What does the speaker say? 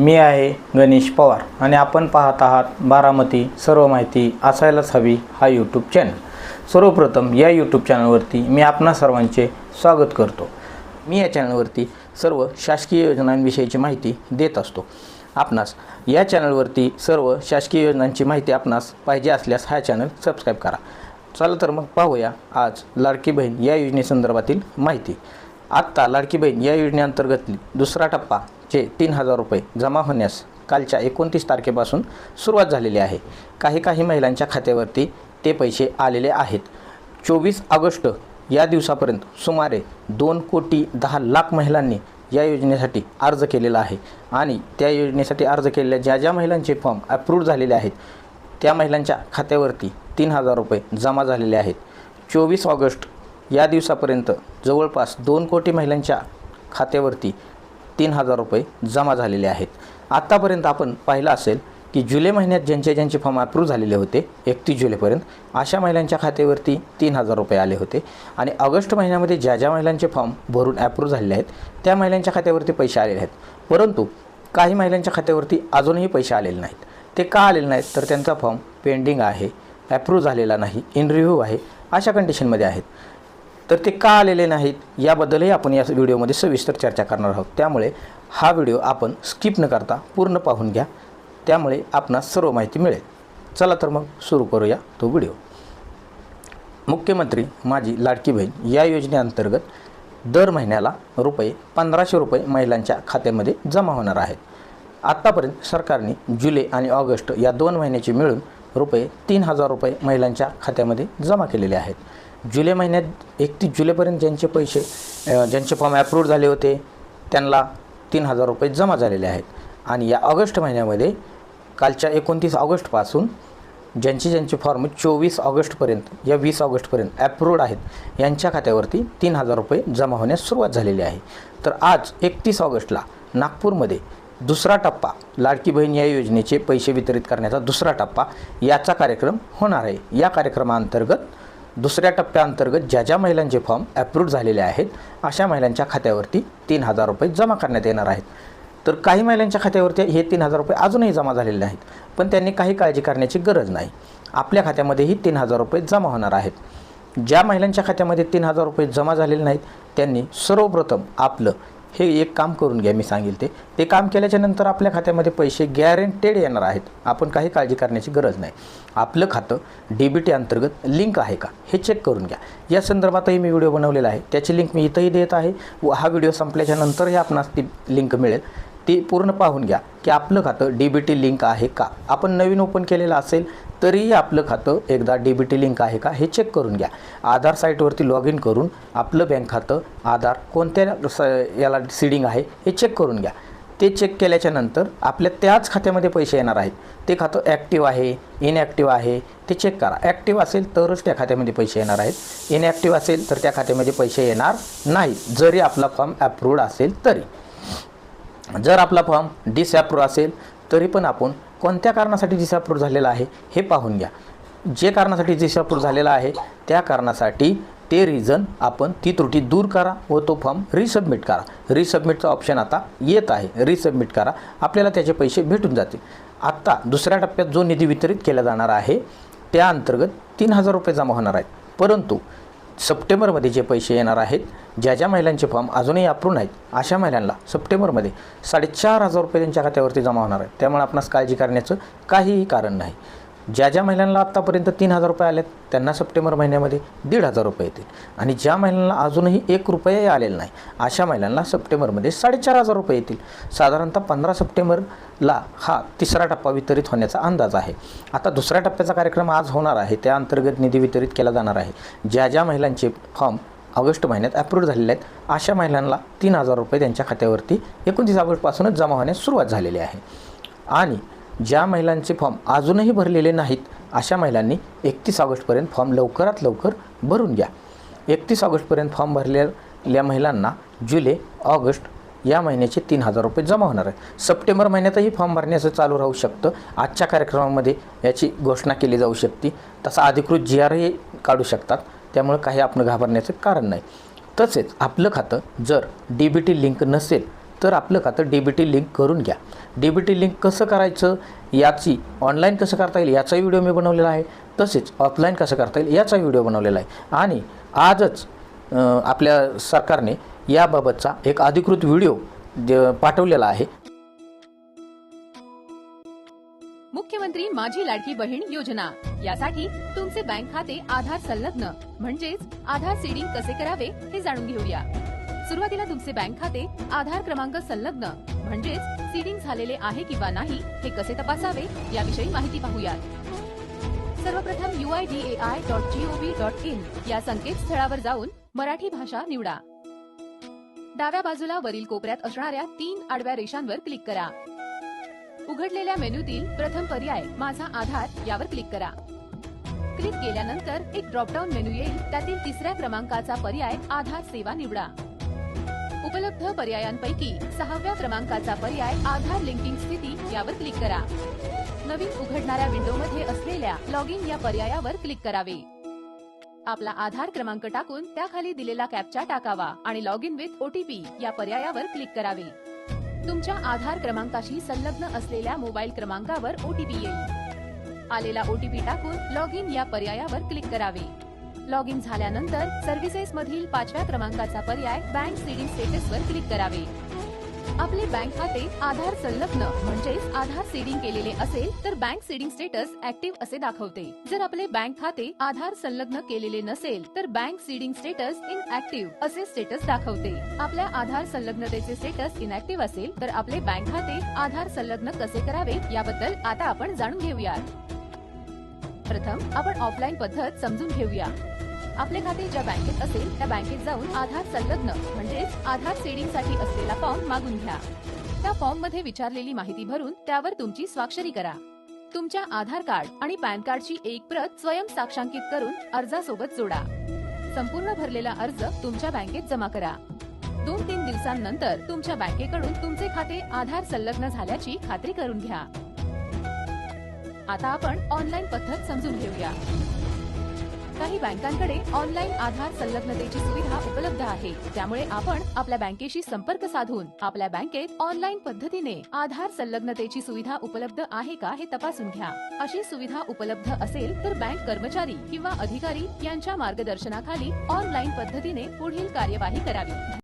मी आहे गणेश पवार आणि आपण पाहत आहात बारामती सर्व माहिती असायलाच हवी हा यूट्यूब चॅनल सर्वप्रथम या यूट्यूब चॅनलवरती मी आपणा सर्वांचे स्वागत करतो. मी या चॅनलवरती सर्व शासकीय योजनांविषयीची माहिती देत असतो. आपणास या चॅनलवरती सर्व शासकीय योजनांची माहिती आपणास पाहिजे असल्यास हा चॅनल सबस्क्राईब करा. चला तर मग पाहूया आज लाडकी बहीण या योजनेसंदर्भातील माहिती. आत्ता लाडकी बहीण या योजनेअंतर्गत दुसरा टप्पा जे तीन हजार रुपये जमा होण्यास कालच्या एकोणतीस तारखेपासून सुरुवात झालेली आहे. काही काही महिलांच्या खात्यावरती ते पैसे आलेले आहेत. चोवीस ऑगस्ट या दिवसापर्यंत सुमारे दोन कोटी दहा लाख महिलांनी या योजनेसाठी अर्ज केलेला आहे आणि त्या योजनेसाठी अर्ज केलेल्या ज्या ज्या महिलांचे फॉर्म अप्रूव्ह झालेले आहेत त्या महिलांच्या खात्यावरती तीन हजार रुपये जमा झालेले आहेत. चोवीस ऑगस्ट या दिवसापर्यंत जवळपास दोन कोटी महिलांच्या खात्यावरती तीन हजार रुपये जमा झालेले आहेत. आत्तापर्यंत आपण पाहिलं असेल की जुलै महिन्यात ज्यांचे ज्यांचे फॉर्म अप्रूव्ह झालेले होते एकतीस जुलैपर्यंत अशा महिलांच्या खात्यावरती तीन हजार रुपये आले होते. आणि ऑगस्ट महिन्यामध्ये ज्या ज्या महिलांचे फॉर्म भरून अप्रूव्ह झालेले आहेत त्या महिलांच्या खात्यावरती पैसे आलेले आहेत. परंतु काही महिलांच्या खात्यावरती अजूनही पैसे आलेले नाहीत. ते का आलेले नाहीत? तर त्यांचा फॉर्म पेंडिंग आहे ॲप्रूव्ह झालेला नाही इन रिव्ह्यू आहे अशा कंडिशनमध्ये आहेत. तर ते का आलेले नाहीत याबद्दलही आपण या व्हिडिओमध्ये सविस्तर चर्चा करणार आहोत. त्यामुळे हा व्हिडिओ आपण स्किप न करता पूर्ण पाहून घ्या. त्यामुळे आपणास सर्व माहिती मिळेल. चला तर मग सुरू करूया तो व्हिडिओ. मुख्यमंत्री माझी लाडकी बहीण या योजनेअंतर्गत दर महिन्याला रुपये पंधराशे रुपये महिलांच्या खात्यामध्ये जमा होणार आहेत. आत्तापर्यंत सरकारने जुलै आणि ऑगस्ट या दोन महिन्याचे मिळून रुपये तीन हजार रुपये महिलांच्या खात्यामध्ये जमा केलेले आहेत. जुलै महिन्यात एकतीस जुलैपर्यंत ज्यांचे पैसे ज्यांचे फॉर्म अप्रूव्ह झाले होते त्यांना तीन हजार रुपये जमा झालेले आहेत. आणि या ऑगस्ट महिन्यामध्ये कालच्या एकोणतीस ऑगस्टपासून ज्यांचे ज्यांचे फॉर्म चोवीस ऑगस्टपर्यंत या वीस ऑगस्टपर्यंत ॲप्रूव्ड आहेत यांच्या खात्यावरती तीन हजार रुपये जमा होण्यास सुरुवात झालेली आहे. तर आज एकतीस ऑगस्टला नागपूरमध्ये दुसरा टप्पा लाडकी बहीण या योजनेचे पैसे वितरित करण्याचा दुसरा टप्पा याचा कार्यक्रम होणार आहे. या कार्यक्रमाअंतर्गत दुसऱ्या टप्प्याअंतर्गत ज्या ज्या महिलांचे फॉर्म अप्रूव्ड झालेले आहेत अशा महिलांच्या खात्यावरती तीन हजार रुपये जमा करण्यात येणार आहेत. तर काही महिलांच्या खात्यावरती हे तीन हजार रुपये अजूनही जमा झालेले नाहीत पण त्यांनी काही काळजी करण्याची गरज नाही. आपल्या खात्यामध्येही तीन हजार रुपये जमा होणार आहेत. ज्या महिलांच्या खात्यामध्ये तीन हजार रुपये जमा झालेले नाहीत त्यांनी सर्वप्रथम आपलं हे एक काम करून घ्या मी सांगेल ते. ते काम केल्याच्यानंतर आपल्या खात्यामध्ये पैसे गॅरंटेड येणार आहेत. आपण काही काळजी करण्याची गरज नाही. आपलं खातं डी बी टी अंतर्गत लिंक आहे का हे चेक करून घ्या. या संदर्भातही मी व्हिडिओ बनवलेला आहे. त्याची लिंक मी इथंही देत आहे. व हा व्हिडिओ संपल्याच्यानंतरही आपणास ती लिंक मिळेल. ती पूर्ण पाहून घ्या की आपलं खातं डी बी टी लिंक आहे का? आपण नवीन ओपन केलेलं असेल तरीही आपलं खातं एकदा डी बी टी लिंक आहे का हे चेक करून घ्या. आधार साईटवरती लॉग इन करून आपलं बँक खातं आधार कोणत्या स याला सीडिंग आहे हे चेक करून घ्या. ते चेक केल्याच्यानंतर आपल्या त्याच खात्यामध्ये पैसे येणार आहेत. ते खातं ॲक्टिव्ह आहे इनॲक्टिव्ह आहे ते चेक करा. ॲक्टिव्ह असेल तरच त्या खात्यामध्ये पैसे येणार आहेत. इनॲक्टिव्ह असेल तर त्या खात्यामध्ये पैसे येणार नाहीत जरी आपला फॉर्म अप्रूव्ड असेल तरी. जर आपला फॉर्म डिसॲप्रूव्ह असेल तरी पण आपण कोणत्या कारणासाठी दिशापूर झालेला आहे हे पाहून घ्या. जे कारणासाठी दिशापूर झालेला आहे त्या कारणासाठी ते रिझन आपण ती त्रुटी दूर करा व तो फॉर्म रिसबमिट करा. रिसबमिटचा ऑप्शन आता येत आहे. रिसबमिट करा. आपल्याला त्याचे पैसे भेटून जातील. आत्ता दुसऱ्या टप्प्यात जो निधी वितरित केला जाणार आहे त्या अंतर्गत तीन हजार रुपये जमा होणार आहेत. परंतु सप्टेंबरमध्ये जे पैसे येणार आहेत ज्या ज्या महिलांचे फॉर्म अजूनही अप्रूव्ह नाहीत अशा महिलांना सप्टेंबरमध्ये साडेचार हजार रुपये त्यांच्या खात्यावरती जमा होणार आहे त्यामुळे आपणास काळजी करण्याचं काहीही कारण नाही. ज्या ज्या महिलांना आत्तापर्यंत तीन हजार रुपये आलेत त्यांना सप्टेंबर महिन्यामध्ये दीड हजार रुपये येतील. आणि ज्या महिलांना अजूनही एक रुपयाही आलेला नाही अशा महिलांना सप्टेंबरमध्ये साडेचार हजार रुपये येतील. साधारणतः पंधरा सप्टेंबरला हा तिसरा टप्पा वितरित होण्याचा अंदाज आहे. आता दुसऱ्या टप्प्याचा कार्यक्रम आज होणार आहे त्या अंतर्गत निधी वितरित केला जाणार आहे. ज्या ज्या महिलांचे फॉर्म ऑगस्ट महिन्यात अप्रूव्ह झालेले आहेत अशा महिलांना तीन हजार रुपये त्यांच्या खात्यावरती एकोणतीस ऑगस्टपासूनच जमा होण्यास सुरुवात झालेली आहे. आणि ज्या महिलांचे फॉर्म अजूनही भरलेले नाहीत अशा महिलांनी एकतीस ऑगस्टपर्यंत फॉर्म लवकरात लवकर भरून घ्या. एकतीस ऑगस्टपर्यंत फॉर्म भरलेल्या महिलांना जुलै ऑगस्ट या महिन्याचे तीन हजार रुपये जमा होणार आहे. सप्टेंबर महिन्यातही फॉर्म भरण्याचं चालू राहू शकतं. आजच्या कार्यक्रमामध्ये याची घोषणा केली जाऊ शकते. तसा अधिकृत जी आरही काढू शकतात. त्यामुळे काही आपण घाबरण्याचं कारण नाही. तसेच आपलं खातं जर डी बी टी लिंक नसेल तर आपलं खातं डी बी टी लिंक करून घ्या. डी बी टी लिंक कसं करायचं? याची ऑनलाईन कसं करता येईल? याचाही व्हिडिओ मी बनवलेला आहे. तसेच ऑफलाईन कसं करता येईल? याचा व्हिडिओ बनवलेला आहे. आणि आजच आपल्या सरकारने याबाबतचा एक अधिकृत व्हिडिओ द- पाठवलेला आहे. मुख्यमंत्री माझी लाडकी बहीण योजना. यासाठी तुमचे बँक खाते आधार संलग्न. म्हणजेच आधार सीडिंग कसे करावे हे जाणून घेऊया. सुरुवातीला तुमचे बँक खाते आधार क्रमांक संलग्न म्हणजेच सीडिंग झालेले आहे किंवा नाही हे कसे तपासावे याविषयी माहिती पाहूयात. सर्वप्रथम U I D A I dot G O V dot in या संकेतस्थळावर जाऊन मराठी भाषा निवडा. डाव्या बाजूला वरील कोपऱ्यात असणाऱ्या तीन आडव्या रेषांवर क्लिक करा. उघडलेल्या मेनूतील प्रथम पर्याय माझा आधार यावर क्लिक करा. क्लिक केल्यानंतर एक ड्रॉपडाऊन मेनू येईल त्यातील तिसऱ्या क्रमांकाचा पर्याय आधार सेवा निवडा. उपलब्ध पर्यायांपैकी सहाव्या क्रमांकाचा पर्याय आधार लिंकिंग स्थिती यावर क्लिक करा. नवीन उघडणाऱ्या विंडोमध्ये असलेल्या लॉग इन या पर्यायावर क्लिक करावे. आपला आधार क्रमांक टाकून त्याखाली दिलेला कॅप्चा टाकावा आणि लॉग इन विथ ओटीपी या पर्यायावर क्लिक करावे. तुमच्या आधार क्रमांकाशी संलग्न असलेल्या मोबाईल क्रमांकावर ओटीपी येईल. आलेला ओटीपी टाकून लॉग इन या पर्यायावर क्लिक करावे. लॉग इन झाल्यानंतर सर्व्हिसेस मधील पाचव्या क्रमांकाचा पर्याय बँक सीडिंग स्टेटस वर क्लिक करावे. आपले बँक खाते आधार संलग्न म्हणजेच आधार सीडिंग केलेले असेल तर बँक सीडिंग स्टेटस ऍक्टिव्ह असे दाखवते. जर आपले बँक खाते आधार संलग्न केलेले नसेल तर bank seeding status inactive असे स्टेटस दाखवते. आपल्या आधार संलग्नतेचे स्टेटस इनॅक्टिव्ह असेल तर आपले बँक खाते आधार संलग्न कसे करावे याबद्दल आता आपण जाणून घेऊयात. प्रथम आपण ऑफलाईन पद्धत समजून घेऊया. आपले खाते ज्या बँकेत असेल त्या बँकेत जाऊन आधार संलग्न म्हणजेच आधार सीडिंगसाठी असलेला फॉर्म मागून घ्या. त्या फॉर्ममध्ये विचारलेली माहिती भरून त्यावर तुमची स्वाक्षरी करा. तुमच्या आधार कार्ड आणि पॅन कार्डची एक प्रत स्वयं साक्षांकित करून अर्जासोबत जोडा. संपूर्ण भरलेला अर्ज तुमच्या बँकेत जमा करा. दोन तीन दिवसांनंतर तुमच्या बँकेकडून तुमचे खाते आधार संलग्न झाल्याची खात्री करून घ्या. आता आपण ऑनलाईन पद्धत समजून घेऊया. काही बँकांकडे ऑनलाईन आधार संलग्नतेची सुविधा उपलब्ध आहे. त्यामुळे आपण आपल्या बँकेशी संपर्क साधून आपल्या बँकेत ऑनलाईन पद्धतीने आधार संलग्नतेची सुविधा उपलब्ध आहे का हे तपासून घ्या. अशी सुविधा उपलब्ध असेल तर बँक कर्मचारी किंवा अधिकारी यांच्या मार्गदर्शनाखाली ऑनलाईन पद्धतीने पुढील कार्यवाही करावी.